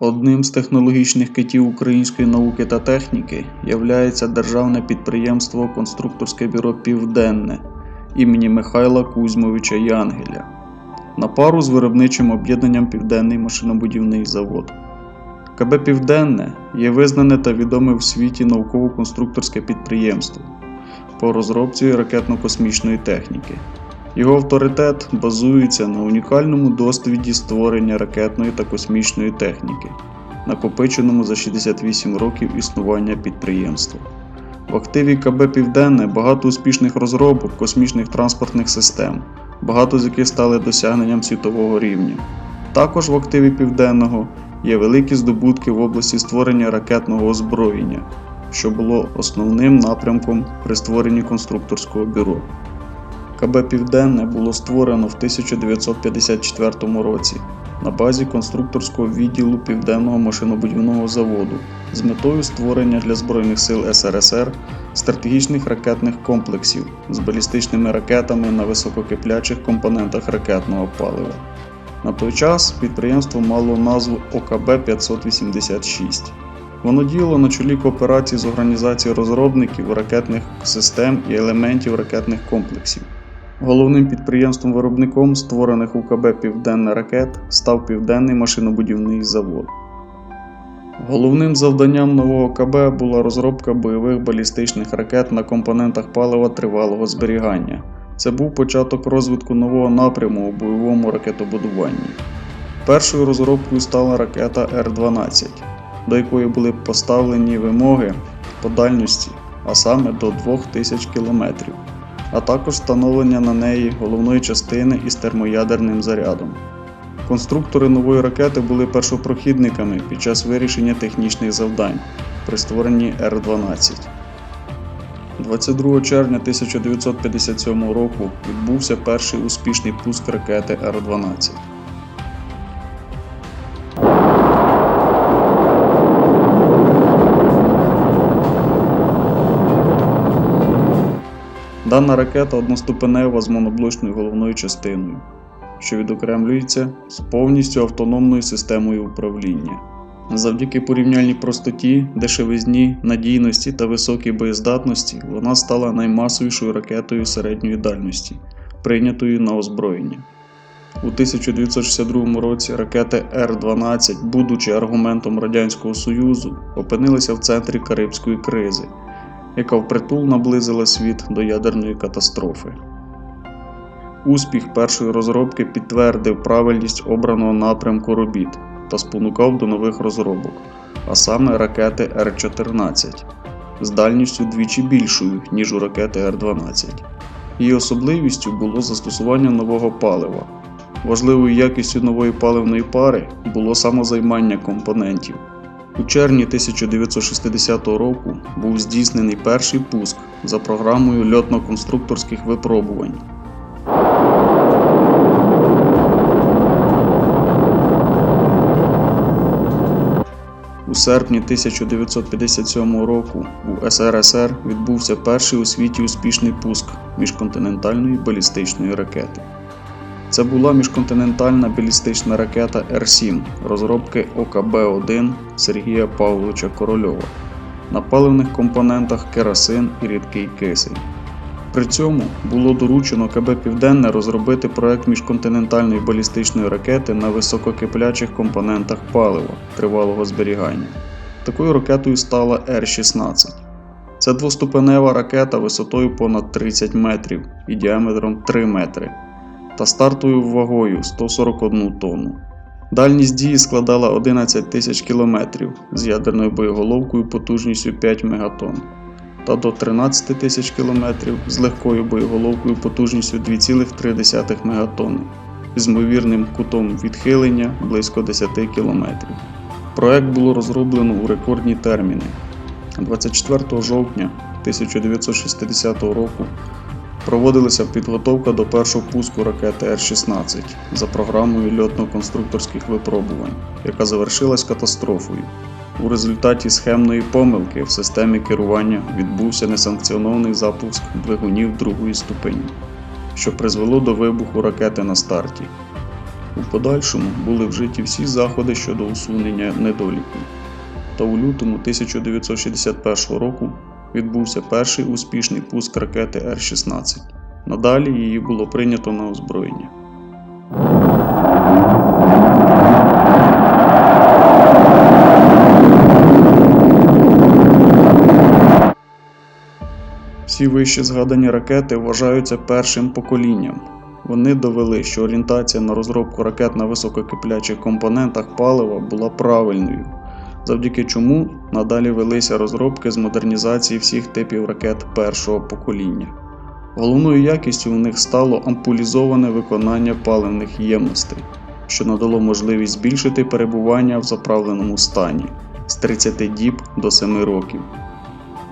Одним з технологічних китів української науки та техніки являється державне підприємство Конструкторське бюро Південне імені Михайла Кузьмовича Янгеля на пару з виробничим об'єднанням Південний машинобудівний завод. КБ Південне є визнане та відоме в світі науково-конструкторське підприємство по розробці ракетно-космічної техніки. Його авторитет базується на унікальному досвіді створення ракетної та космічної техніки, накопиченому за 68 років існування підприємства. В активі КБ Південне багато успішних розробок космічних транспортних систем, багато з яких стали досягненням світового рівня. Також в активі Південного є великі здобутки в області створення ракетного озброєння, що було основним напрямком при створенні конструкторського бюро. КБ Південне було створено в 1954 році на базі конструкторського відділу Південного машинобудівного заводу з метою створення для Збройних сил СРСР стратегічних ракетних комплексів з балістичними ракетами на висококиплячих компонентах ракетного палива. На той час підприємство мало назву ОКБ 586. Воно діяло на чолі кооперації з організацією розробників ракетних систем і елементів ракетних комплексів. Головним підприємством-виробником створених у КБ Південне ракет став Південний машинобудівний завод. Головним завданням нового КБ була розробка бойових балістичних ракет на компонентах палива тривалого зберігання. Це був початок розвитку нового напряму у бойовому ракетобудуванні. Першою розробкою стала ракета Р-12, до якої були поставлені вимоги по дальності, а саме до 2000 км, а також встановлення на неї головної частини із термоядерним зарядом. Конструктори нової ракети були першопрохідниками під час вирішення технічних завдань при створенні Р-12. 22 червня 1957 року відбувся перший успішний пуск ракети Р-12. Дана ракета одноступенева з моноблочною головною частиною, що відокремлюється з повністю автономною системою управління. Завдяки порівняльній простоті, дешевизні, надійності та високій боєздатності вона стала наймасовішою ракетою середньої дальності, прийнятою на озброєння. У 1962 році ракети Р-12, будучи аргументом Радянського Союзу, опинилися в центрі Карибської кризи, яка впритул наблизила світ до ядерної катастрофи. Успіх першої розробки підтвердив правильність обраного напрямку робіт та спонукав до нових розробок, а саме ракети Р-14 з дальністю двічі більшою, ніж у ракети Р-12. Її особливістю було застосування нового палива. Важливою якістю нової паливної пари було самозаймання компонентів. У червні 1960 року був здійснений перший пуск за програмою льотно-конструкторських випробувань. У серпні 1957 року у СРСР відбувся перший у світі успішний пуск міжконтинентальної балістичної ракети. Це була міжконтинентальна балістична ракета Р-7 розробки ОКБ-1 Сергія Павловича Корольова на паливних компонентах керосин і рідкий кисень. При цьому було доручено КБ Південне розробити проект міжконтинентальної балістичної ракети на висококиплячих компонентах палива тривалого зберігання. Такою ракетою стала Р-16. Це двоступенева ракета висотою понад 30 метрів і діаметром 3 метри та стартовою вагою 141 тонну. Дальність дії складала 11 тисяч кілометрів з ядерною боєголовкою потужністю 5 мегатонн та до 13 тисяч кілометрів з легкою боєголовкою потужністю 2,3 мегатонни з ймовірним кутом відхилення близько 10 км. Проект було розроблено у рекордні терміни. 24 жовтня 1960 року проводилася підготовка до першого пуску ракети Р-16 за програмою льотно-конструкторських випробувань, яка завершилась катастрофою. У результаті схемної помилки в системі керування відбувся несанкціонований запуск двигунів другої ступені, що призвело до вибуху ракети на старті. У подальшому були вжиті всі заходи щодо усунення недоліків. Та у лютому 1961 року відбувся перший успішний пуск ракети Р-16. Надалі її було прийнято на озброєння. Всі вище згадані ракети вважаються першим поколінням. Вони довели, що орієнтація на розробку ракет на висококиплячих компонентах палива була правильною, завдяки чому надалі велися розробки з модернізації всіх типів ракет першого покоління. Головною якістю у них стало ампулізоване виконання паливних ємностей, що надало можливість збільшити перебування в заправленому стані з 30 діб до 7 років.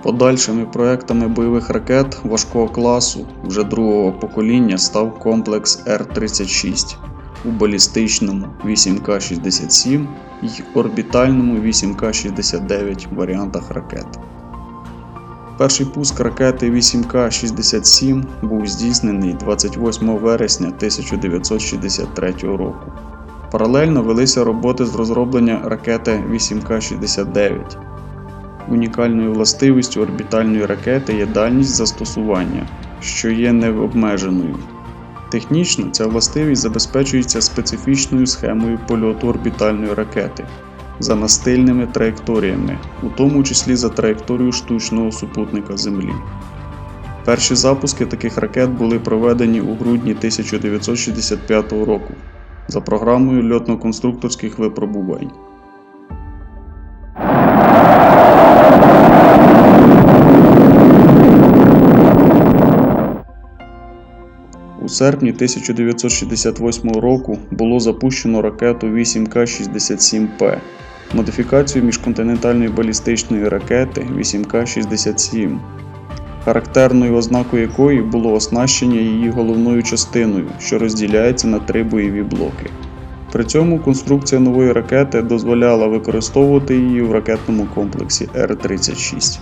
Подальшими проектами бойових ракет важкого класу вже другого покоління став комплекс Р-36 у балістичному 8К-67 і орбітальному 8К-69 варіантах ракет. Перший пуск ракети 8К-67 був здійснений 28 вересня 1963 року. Паралельно велися роботи з розроблення ракети 8К-69. Унікальною властивістю орбітальної ракети є дальність застосування, що є необмеженою. Технічно ця властивість забезпечується специфічною схемою польоту орбітальної ракети за настильними траєкторіями, у тому числі за траєкторією штучного супутника Землі. Перші запуски таких ракет були проведені у грудні 1965 року за програмою льотно-конструкторських випробувань. У серпні 1968 року було запущено ракету 8К-67П, модифікацію міжконтинентальної балістичної ракети 8К-67, характерною ознакою якої було оснащення її головною частиною, що розділяється на три бойові блоки. При цьому конструкція нової ракети дозволяла використовувати її в ракетному комплексі Р-36.